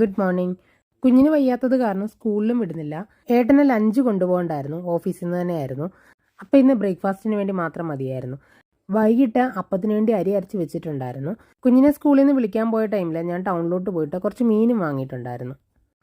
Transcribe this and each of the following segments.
Good morning കുഞ്ഞിന് വയ്യാത്തത് കാരണം സ്കൂളിലും വിടുന്നില്ല. ഏട്ടനെ ലഞ്ച് കൊണ്ടുപോകണ്ടായിരുന്നു. ഓഫീസിൽ നിന്ന് തന്നെയായിരുന്നു. അപ്പം ഇന്ന് ബ്രേക്ക്ഫാസ്റ്റിന് വേണ്ടി മാത്രം മതിയായിരുന്നു. വൈകിട്ട് അപ്പത്തിന് വേണ്ടി അരി അരച്ച് വെച്ചിട്ടുണ്ടായിരുന്നു. കുഞ്ഞിനെ സ്കൂളിൽ നിന്ന് വിളിക്കാൻ പോയ ടൈമിൽ ഞാൻ ടൗണിലോട്ട് പോയിട്ട് കുറച്ച് മീനും വാങ്ങിയിട്ടുണ്ടായിരുന്നു.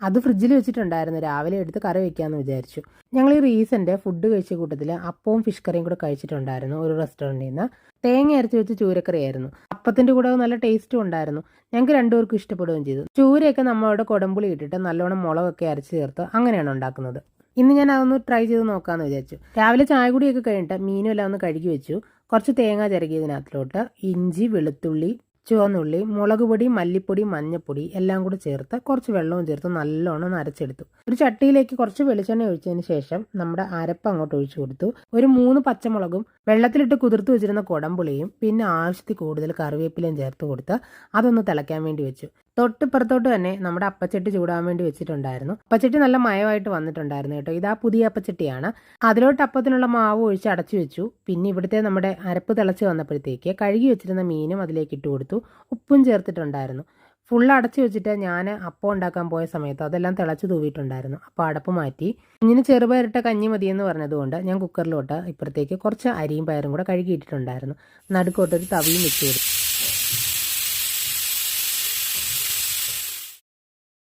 അത് ഫ്രിഡ്ജിൽ വെച്ചിട്ടുണ്ടായിരുന്നു. രാവിലെ എടുത്ത് കറി വെക്കാമെന്ന് വിചാരിച്ചു. ഞങ്ങൾ ഈ റീസെന്റ് ഫുഡ് കഴിച്ച കൂട്ടത്തിൽ അപ്പവും ഫിഷ് കറിയും കൂടെ കഴിച്ചിട്ടുണ്ടായിരുന്നു ഒരു റെസ്റ്റോറന്റിൽ നിന്ന് തേങ്ങ അരച്ച് വെച്ച് ചൂരക്കറിയായിരുന്നു. അപ്പത്തിന്റെ കൂടെ നല്ല ടേസ്റ്റും ഉണ്ടായിരുന്നു. ഞങ്ങൾക്ക് രണ്ടുപേർക്കും ഇഷ്ടപ്പെടുകയും ചെയ്തു. ചൂരയൊക്കെ നമ്മളവിടെ കൊടമ്പുളി ഇട്ടിട്ട് നല്ലോണം മുളകൊക്കെ അരച്ച് ചേർത്ത് അങ്ങനെയാണ് ഉണ്ടാക്കുന്നത്. ഇന്ന് ഞാൻ അതൊന്ന് ട്രൈ ചെയ്ത് നോക്കാമെന്ന് വിചാരിച്ചു. രാവിലെ ചായ കുടിയൊക്കെ കഴിഞ്ഞിട്ട് മീനും എല്ലാം ഒന്ന് കഴുകി വെച്ചു. കുറച്ച് തേങ്ങ ചിരകിയതിനകത്തിലോട്ട് ഇഞ്ചി വെളുത്തുള്ളി ചുവന്നുള്ളി മുളക് പൊടി മല്ലിപ്പൊടി മഞ്ഞൾപ്പൊടി എല്ലാം കൂടി ചേർത്ത് കുറച്ച് വെള്ളവും ചേർത്ത് നല്ലോണം അരച്ചെടുത്തു. ഒരു ചട്ടിയിലേക്ക് കുറച്ച് വെളിച്ചെണ്ണ ഒഴിച്ചതിന് ശേഷം നമ്മുടെ അരപ്പ് അങ്ങോട്ട് ഒഴിച്ചു കൊടുത്തു. ഒരു മൂന്ന് പച്ചമുളകും വെള്ളത്തിലിട്ട് കുതിർത്ത് വെച്ചിരുന്ന കുടംപുളിയും പിന്നെ ആവശ്യത്തിൽ കൂടുതൽ കറിവേപ്പിലയും ചേർത്ത് കൊടുത്ത് അതൊന്ന് തിളയ്ക്കാൻ വേണ്ടി വെച്ചു. തൊട്ടിപ്പുറത്തോട്ട് തന്നെ നമ്മുടെ അപ്പച്ചട്ടി ചൂടാൻ വേണ്ടി വെച്ചിട്ടുണ്ടായിരുന്നു. അപ്പച്ചട്ടി നല്ല മയമായിട്ട് വന്നിട്ടുണ്ടായിരുന്നു കേട്ടോ. ഇതാ പുതിയ അപ്പച്ചട്ടിയാണ്. അതിലോട്ട് അപ്പത്തിനുള്ള മാവ് ഒഴിച്ച് അടച്ചു വെച്ചു. പിന്നെ ഇവിടുത്തെ നമ്മുടെ അരപ്പ് തിളച്ച് വന്നപ്പോഴത്തേക്ക് കഴുകി വെച്ചിരുന്ന മീനും അതിലേക്ക് ഇട്ട് കൊടുത്തു. ഉപ്പും ചേർത്തിട്ടുണ്ടായിരുന്നു. ഫുൾ അടച്ചു വെച്ചിട്ട് ഞാൻ അപ്പം ഉണ്ടാക്കാൻ പോയ സമയത്ത് അതെല്ലാം തിളച്ച് തൂവിയിട്ടുണ്ടായിരുന്നു. അപ്പോൾ അടപ്പ് മാറ്റി. ഇങ്ങനെ ചെറുപയറിട്ട കഞ്ഞി മതിയെന്ന് പറഞ്ഞതുകൊണ്ട് ഞാൻ കുക്കറിലോട്ട് ഇപ്പുറത്തേക്ക് കുറച്ച് അരിയും പയറും കൂടെ കഴുകിയിട്ടിട്ടുണ്ടായിരുന്നു. നടുക്കോട്ടൊരു തവിയും വെച്ച് കൊടുത്തു.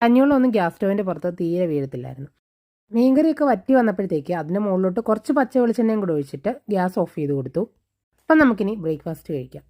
കഞ്ഞിവെള്ളമൊന്നും ഗ്യാസ് സ്റ്റോവിന്റെ പുറത്ത് തീരെ വീഴത്തില്ലായിരുന്നു. മീൻകറിയൊക്കെ വറ്റി വന്നപ്പോഴത്തേക്ക് അതിന്റെ മുകളിലോട്ട് കുറച്ച് പച്ച വെളിച്ചെണ്ണയും കൂടെ ഒഴിച്ചിട്ട് ഗ്യാസ് ഓഫ് ചെയ്ത് കൊടുത്തു. അപ്പം നമുക്കിനി ബ്രേക്ക്ഫാസ്റ്റ് കഴിക്കാം.